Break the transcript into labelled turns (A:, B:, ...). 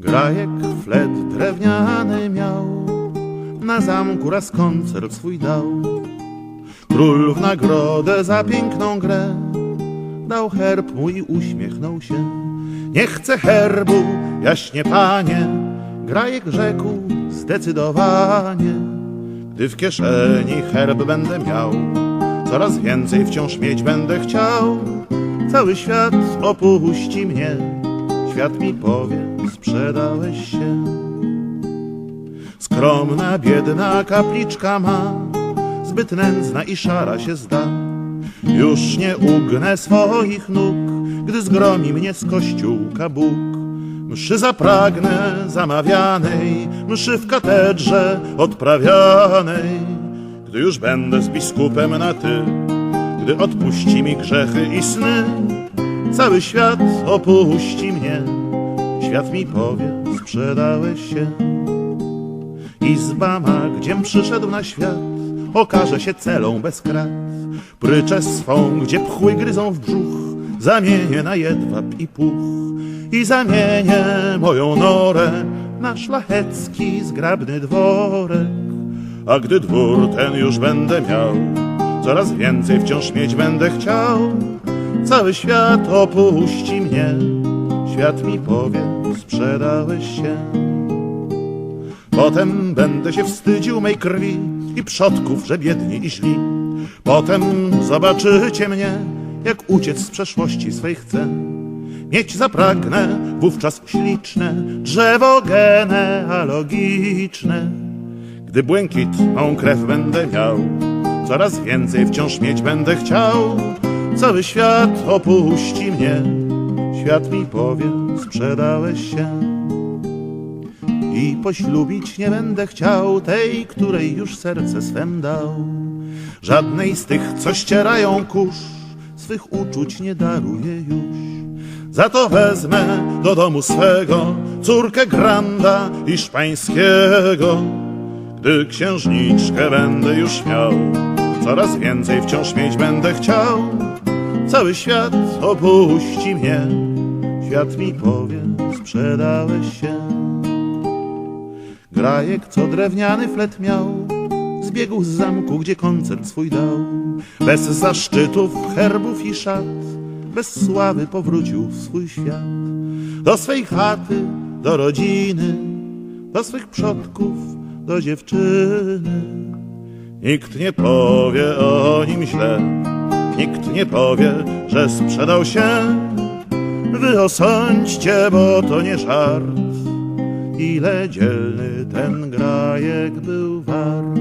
A: Grajek flet drewniany miał, na zamku raz koncert swój dał. Król w nagrodę za piękną grę dał herb mu i uśmiechnął się. Nie chcę herbu, jaśnie panie, Grajek rzekł zdecydowanie. Gdy w kieszeni herb będę miał, coraz więcej wciąż mieć będę chciał. Cały świat opuści mnie, świat mi powie, sprzedałeś się. Skromna, biedna kapliczka ma, zbyt nędzna i szara się zda. Już nie ugnę swoich nóg, gdy zgromi mnie z kościółka Bóg. Mszy zapragnę zamawianej, mszy w katedrze odprawianej. Gdy już będę z biskupem na ty, gdy odpuści mi grzechy i sny, cały świat opuści mnie, świat mi powie, sprzedałeś się. Izba ma, gdziem przyszedł na świat, okaże się celą bez krat. Pryczę swą, gdzie pchły gryzą w brzuch, zamienię na jedwab i puch. I zamienię moją norę na szlachecki, zgrabny dworek. A gdy dwór ten już będę miał, coraz więcej wciąż mieć będę chciał. Cały świat opuści mnie, świat mi powie, sprzedałeś się. Potem będę się wstydził mej krwi i przodków, że biedni i źli. Potem zobaczycie mnie, jak uciec z przeszłości swej chcę. Mieć zapragnę wówczas śliczne drzewo genealogiczne. Gdy błękitną krew będę miał, coraz więcej wciąż mieć będę chciał. Cały świat opuści mnie, świat mi powie, sprzedałeś się. I poślubić nie będę chciał tej, której już serce swem dał. Żadnej z tych, co ścierają kurz, swych uczuć nie daruję już. Za to wezmę do domu swego córkę Granda Hiszpańskiego. Gdy księżniczkę będę już miał, coraz więcej wciąż mieć będę chciał. Cały świat opuści mnie, świat mi powie, sprzedałeś się. Grajek, co drewniany flet miał, zbiegł z zamku, gdzie koncert swój dał. Bez zaszczytów, herbów i szat, bez sławy powrócił w swój świat. Do swej chaty, do rodziny, do swych przodków, do dziewczyny. Nikt nie powie o nim źle, nikt nie powie, że sprzedał się. Wy osądźcie, bo to nie żart ile dzielny ten grajek był wart.